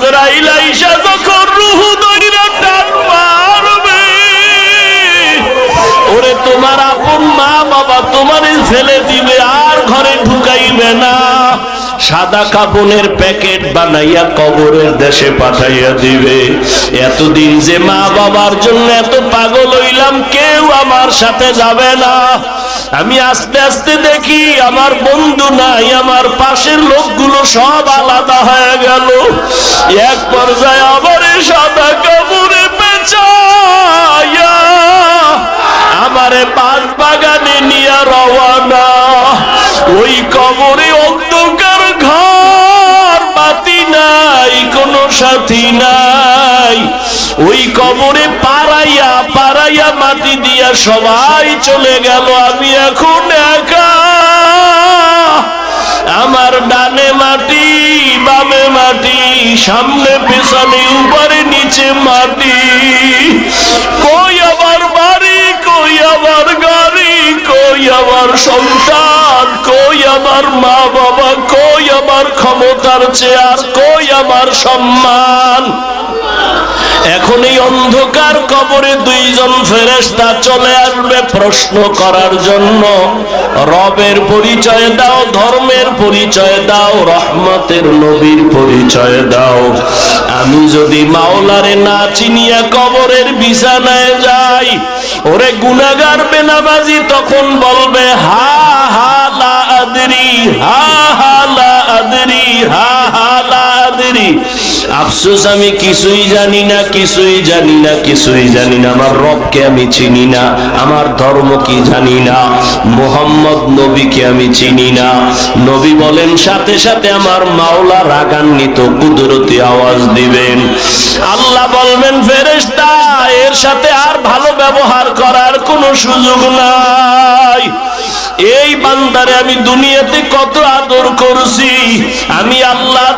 যখন রুহু টান মারবে, ওরে তোমার আপন মা বাবা তোমারে ফেলে দিবে, আর ঘরে ঢুকাইবে না। সাদা কাপনের প্যাকেট বানাইয়া কবরের দেশে পাঠাইয়া দিবে। এতদিন যে মা বাবার জন্য এত পাগল হইলাম, কেউ আমার সাথে যাবে না। আমি আস্তে আস্তে দেখি আমার বন্ধু নাই, আমার পাশের লোকগুলো সব আলাদা হয়ে এক পর্যায়ে আবার সাদা কাপড়ে পেঁচাইয়া আমারে পান বাগানে নিয়ে রওয়ানা ওই কবরে অন্ধকার ঘর বাতি নাই, কোনো সাথী নাই। ওই কবরে পাড়াইয়া পাড়াইয়া মাটি দিয়া সবাই চলে গেল। আমি এখন একা মাটি, সামনে পেছনে, উপরে নিচে মাটি। কই আমার বাড়ি, কই আমার গাড়ি, কই আমার সন্তান, কই আমার মা বাবা কই আমার ক্ষমতার চেয়ার, কই আমার সম্মান। এখন এই অন্ধকার কবরে দুইজন ফেরেশতা চলে আসবে প্রশ্ন করার জন্য। রবের পরিচয় দাও, ধর্মের পরিচয় দাও, রহমতের নবীর পরিচয় দাও। আমি যদি মাওলারে না চিনিয়া কবরের বিছানায় যাই, ওরে গুনাগার বেনাবাজি তখন বলবে, হা হা, লা আদরি, হা আফসোস, আমি কিছুই জানি না, কিছুই জানি না, কিছুই জানি না। আমার রবকে আমি চিনি না, আমার ধর্ম কি জানি না। মোহাম্মদ নবীকে আমি চিনি না। নবী বলেন, সাথে সাথে আমার মাওলা রাগান্বিত, কুদরতি আওয়াজ দিবেন। আল্লাহ বলবেন, ফেরেশতা, এর সাথে আর ভালো ব্যবহার করার কোনো সুযোগ নাই। এই বান্দারে আমি দুনিয়াতে কত আদর করছি। আমি আল্লাহ